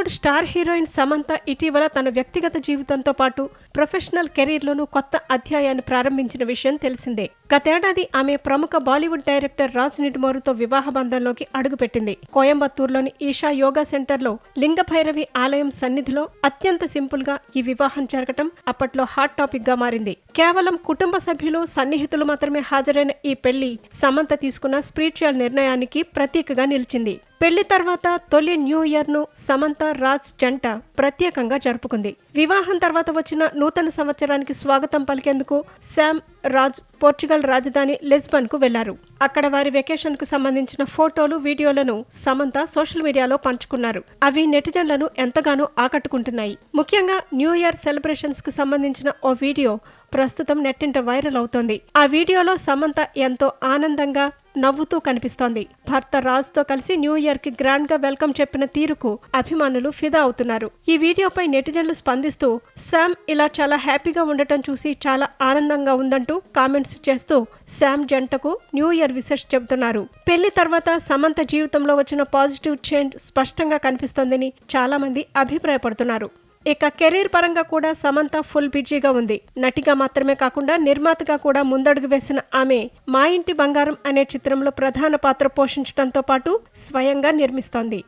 Tollywood star heroine Samantha ఇటీవల తన వ్యక్తిగత జీవితంతో పాటు ప్రొఫెషనల్ కెరీర్లోనూ కొత్త అధ్యాయాన్ని ప్రారంభించిన విషయం తెలిసిందే. గతేడాది ఆమె ప్రముఖ బాలీవుడ్ డైరెక్టర్ రాజ్ నిడ్మోరుతో వివాహ బంధంలోకి అడుగుపెట్టింది. కోయంబత్తూరులోని ఈషా యోగా సెంటర్లో లింగభైరవి ఆలయం సన్నిధిలో అత్యంత సింపుల్గా ఈ వివాహం జరగటం అప్పట్లో హాట్ టాపిక్గా మారింది. కేవలం కుటుంబ సభ్యులు సన్నిహితులు మాత్రమే హాజరైన ఈ పెళ్ళి సమంత తీసుకున్న స్పిరిచువల్ నిర్ణయానికి ప్రతీకగా నిలిచింది. పెళ్ళి తర్వాత తొలి న్యూ ఇయర్ను సమంత రాజ్ జంట ప్రత్యేకంగా జరుపుకుంది. వివాహం తర్వాత వచ్చిన నూతన సంవత్సరానికి స్వాగతం పలికేందుకు శామ్ రాజ్ పోర్చుగల్ రాజధాని లిస్బన్కు వెళ్ళారు. అక్కడ వారి వెకేషన్కు సంబంధించిన ఫోటోలు వీడియోలను సమంత సోషల్ మీడియాలో పంచుకున్నారు. అవి నెటిజన్లను ఎంతగానో ఆకట్టుకుంటున్నాయి. ముఖ్యంగా న్యూ ఇయర్ సెలబ్రేషన్స్కు సంబంధించిన ఓ వీడియో ప్రస్తుతం నెట్టింట వైరల్ అవుతోంది. ఆ వీడియోలో సమంత ఎంతో ఆనందంగా నవ్వుతూ కనిపిస్తోంది. భర్త రాజ్తో కలిసి న్యూ ఇయర్కి గ్రాండ్గా వెల్కమ్ చెప్పిన తీరుకు అభిమానులు ఫిదా అవుతున్నారు. ఈ వీడియోపై నెటిజన్లు స్పందిస్తూ శామ్ ఇలా చాలా హ్యాపీగా ఉండటం చూసి చాలా ఆనందంగా ఉందంటూ కామెంట్స్ చేస్తూ శామ్ జంటకు న్యూ ఇయర్ విశేష చెబుతున్నారు. పెళ్ళి తర్వాత సమంత జీవితంలో వచ్చిన పాజిటివ్ చేంజ్ స్పష్టంగా కనిపిస్తోందని చాలా మంది అభిప్రాయపడుతున్నారు. ఇక కెరీర్ పరంగా కూడా సమంత ఫుల్ బిజీగా ఉంది. నటిగా మాత్రమే కాకుండా నిర్మాతగా కూడా ముందడుగు వేసిన ఆమె మా ఇంటి బంగారం అనే చిత్రంలో ప్రధాన పాత్ర పోషించడంతో పాటు స్వయంగా నిర్మిస్తోంది.